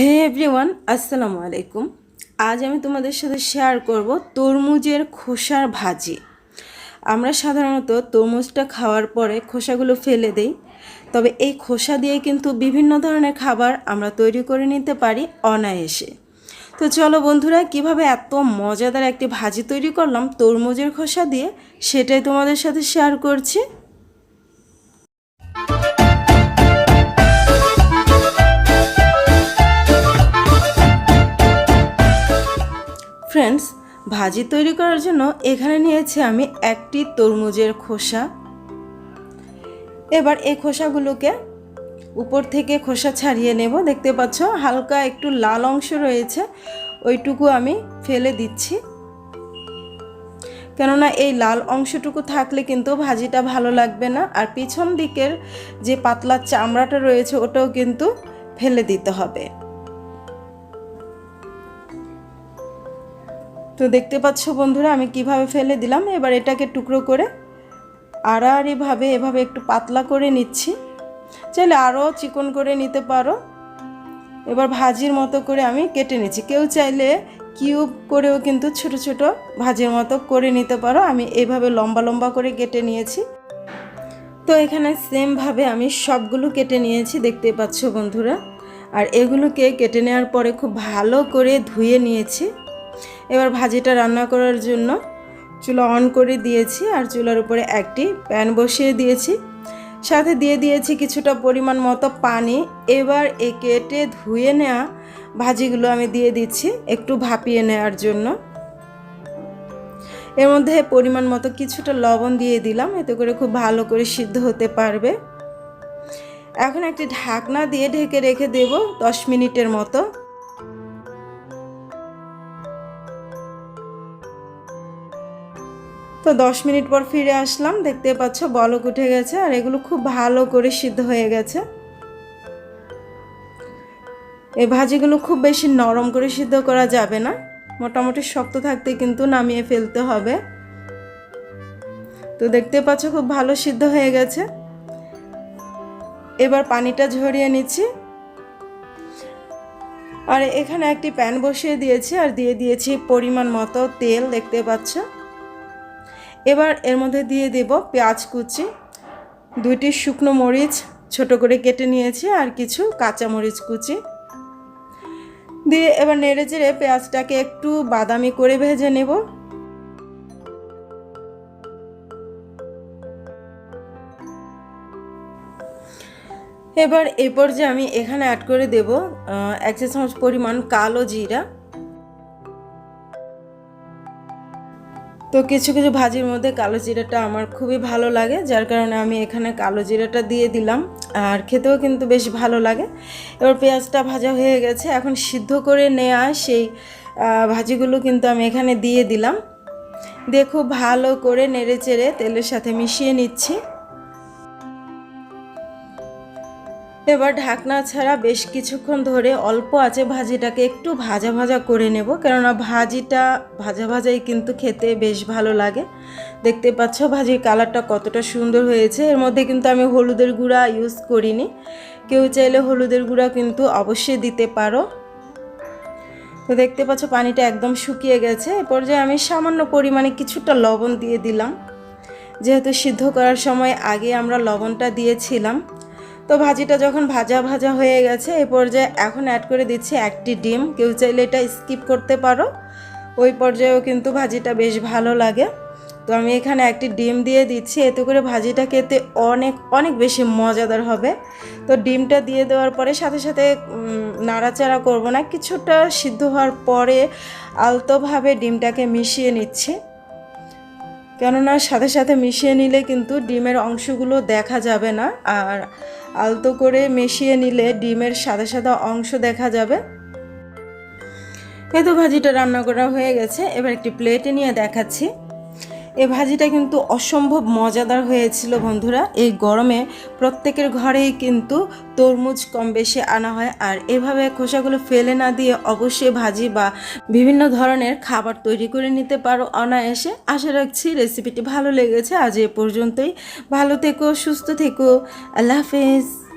হে everyone, আসসালামু আলাইকুম। আজ আমি তোমাদের সাথে শেয়ার করব তরমুজের খোসার ভাজি। আমরা সাধারণত তরমুজটা খাওয়ার পরে খোসাগুলো ফেলে দেই, তবে এই খোসা দিয়ে কিন্তু বিভিন্ন ধরনের খাবার আমরা তৈরি করে নিতে পারি অনায়াসে। তো চলো বন্ধুরা, কীভাবে এত মজাদার একটি ভাজি তৈরি করলাম তরমুজের খোসা দিয়ে, সেটাই তোমাদের সাথে শেয়ার করছি। ভাজি তৈরি করার জন্য এখানে নিয়েছি আমি একটি তরমুজের খোসা। এবার এই খোসাগুলোকে উপর থেকে খোসা ছাড়িয়ে নেব। দেখতে পাচ্ছ, হালকা একটু লাল অংশ রয়েছে, ওইটুকু আমি ফেলে দিচ্ছি। কেননা এই লাল অংশটুকু থাকলে কিন্তু ভাজিটা ভালো লাগবে না, আর পিছন দিকের যে পাতলা চামড়াটা রয়েছে ওটাও কিন্তু ফেলে দিতে হবে। তো দেখতে পাচ্ছ বন্ধুরা, আমি কীভাবে ফেলে দিলাম, এবার এটাকে টুকরো করে আড়াআড়িভাবে এভাবে একটু পাতলা করে নিচ্ছি। চাইলে আরও চিকন করে নিতে পারো। এবার ভাজির মতো করে আমি কেটে নিচ্ছি। কেউ চাইলে কিউব করেও কিন্তু ছোট ছোট ভাজির মতো করে নিতে পারো। আমি এভাবে লম্বা লম্বা করে কেটে নিয়েছি। তো এখানে সেমভাবে আমি সবগুলো কেটে নিয়েছি, দেখতে পাচ্ছ বন্ধুরা। আর এগুলোকে কেটে নেওয়ার পরে খুব ভালো করে ধুয়ে নিয়েছি। এবার ভাজিটা রান্না করার জন্য চুলা অন করে দিয়েছি আর চুলার উপরে একটি প্যান বসিয়ে দিয়েছি। সাথে দিয়ে দিয়েছি কিছুটা পরিমাণ মতো পানি। এবার এ কেটে ধুয়ে নেওয়া ভাজিগুলো আমি দিয়ে দিচ্ছি একটু ভাপিয়ে নেওয়ার জন্য। এর মধ্যে পরিমাণ মতো কিছুটা লবণ দিয়ে দিলাম, এতে করে খুব ভালো করে সিদ্ধ হতে পারবে। এখন একটি ঢাকনা দিয়ে ঢেকে রেখে দেব দশ মিনিটের মতো। তো দশ মিনিট পর ফিরে আসলাম দেখতে পাচ্ছ বলক উঠে গেছে আর এগুলো খুব ভালো করে সিদ্ধ হয়ে গেছে। এই ভাজিগুলো খুব বেশি নরম করে সিদ্ধ করা যাবে না, মোটামুটি শক্ত থাকতে কিন্তু নামিয়ে ফেলতে হবে। তো দেখতে পাচ্ছ খুব ভালো সিদ্ধ হয়ে গেছে। এবার পানিটা ঝরিয়ে নিচ্ছি। আর এখানে একটি প্যান বসিয়ে দিয়েছি আর দিয়ে দিয়েছি পরিমাণ মতো তেল, দেখতে পাচ্ছ। এবার এর মধ্যে দিয়ে দেব পেঁয়াজ কুচি, দুইটি শুকনো মরিচ ছোট করে কেটে নিয়েছি আর কিছু কাঁচা মরিচ কুচি। দিয়ে এবার নেড়ে চেড়ে পেঁয়াজটাকে একটু বাদামি করে ভেজে নেব। এবার এরপর যে আমি এখানে অ্যাড করে দেব এক চামচ পরিমাণ কালো জিরা। তো কিছু কিছু ভাজির মধ্যে কালো জিরাটা আমার খুবই ভালো লাগে, যার কারণে আমি এখানে কালো জিরাটা দিয়ে দিলাম, আর খেতেও কিন্তু বেশ ভালো লাগে। এবার পেঁয়াজটা ভাজা হয়ে গেছে, এখন সিদ্ধ করে নেয়া সেই ভাজিগুলো কিন্তু আমি এখানে দিয়ে দিলাম। দিয়ে খুব ভালো করে নেড়ে চেড়ে তেলের সাথে মিশিয়ে নিচ্ছি। এবার ঢাকনা ছাড়া বেশ কিছুক্ষণ ধরে অল্প আছে ভাজিটাকে একটু ভাজা ভাজা করে নেব। কেননা ভাজিটা, ভাজা ভাজাই কিন্তু খেতে বেশ ভালো লাগে। দেখতে পাচ্ছ ভাজির কালারটা কতটা সুন্দর হয়েছে। এর মধ্যে কিন্তু আমি হলুদের গুঁড়া ইউজ করিনি। কেউ চাইলে হলুদের গুঁড়া কিন্তু অবশ্যই দিতে পারো। তো দেখতে পাচ্ছ পানিটা একদম শুকিয়ে গেছে। এ পর্যায়ে আমি সামান্য পরিমাণে কিছুটা লবণ দিয়ে দিলাম। যেহেতু সিদ্ধ করার সময় আগে আমরা লবণটা দিয়েছিলাম। তো ভাজিটা যখন ভাজা ভাজা হয়ে গেছে, এ পর্যায়ে এখন অ্যাড করে দিচ্ছি একটি ডিম। কেউ চাইলে এটা স্কিপ করতে পারো। ওই পর্যায়েও কিন্তু ভাজিটা বেশ ভালো লাগে। তো আমি এখানে একটি ডিম দিয়ে দিচ্ছি। এতে করে ভাজিটা খেতে অনেক অনেক বেশি মজাদার হবে। তো ডিমটা দিয়ে দেওয়ার পরে সাথে সাথে নাড়াচাড়া করব না। কিছুটা সিদ্ধ হওয়ার পরে আলতোভাবে ডিমটাকে মিশিয়ে নিচ্ছি। কেননা সাথে সাথে মিশিয়ে নিলে কিন্তু ডিমের অংশগুলো দেখা যাবে না। আর আলতো করে মিশিয়ে নিলে ডিমের সাদা সাদা অংশ দেখা যাবে। এই তো ভাজিটা রান্না করা হয়ে গেছে। এবার একটি প্লেটে নিয়ে দেখাচ্ছি। এই ভাজিটা কিন্তু অসম্ভব মজাদার হয়েছিল বন্ধুরা। এই গরমে প্রত্যেকের ঘরেই কিন্তু তরমুজ কম বেশি আনা হয় আর এভাবে খোসাগুলো ফেলে না দিয়ে অবশ্যই ভাজি বা বিভিন্ন ধরনের খাবার তৈরি করে নিতে পারো অনায়াসে। আশা রাখছি রেসিপিটি ভালো লেগেছে। আজ এ পর্যন্তই। ভালো থেকো, সুস্থ থেকো। আল্লাহ হাফেজ।